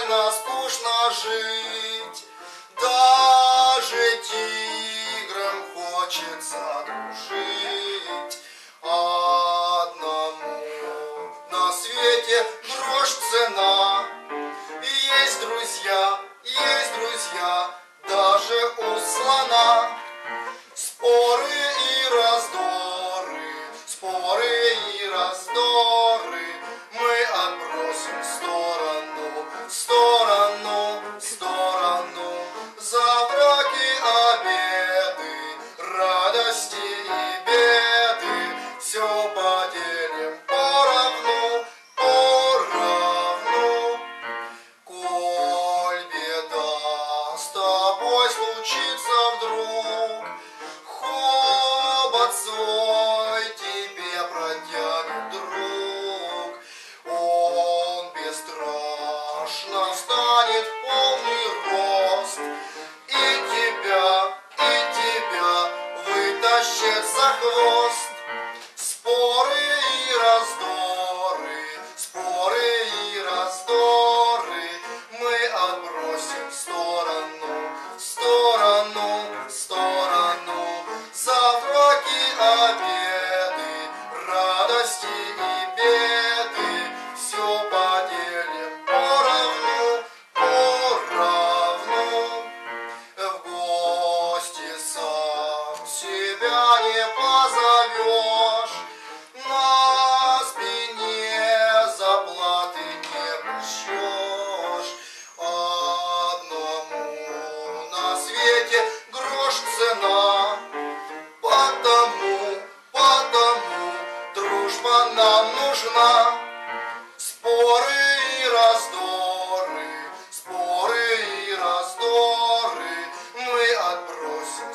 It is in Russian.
довольно скучно жить, даже тиграм хочется дружить. Одному на свете грош цена, есть друзья, есть друзья, даже у слона. Тобой случится вдруг, Хобот свой тебе протянет друг. Он бесстрашно встанет в полный рост, И тебя, и тебя вытащит за хвост. позовешь. На спине заплаты не прощешь. Одному на свете грош цена. Потому, потому дружба нам нужна. Споры и раздоры, споры и раздоры мы отбросим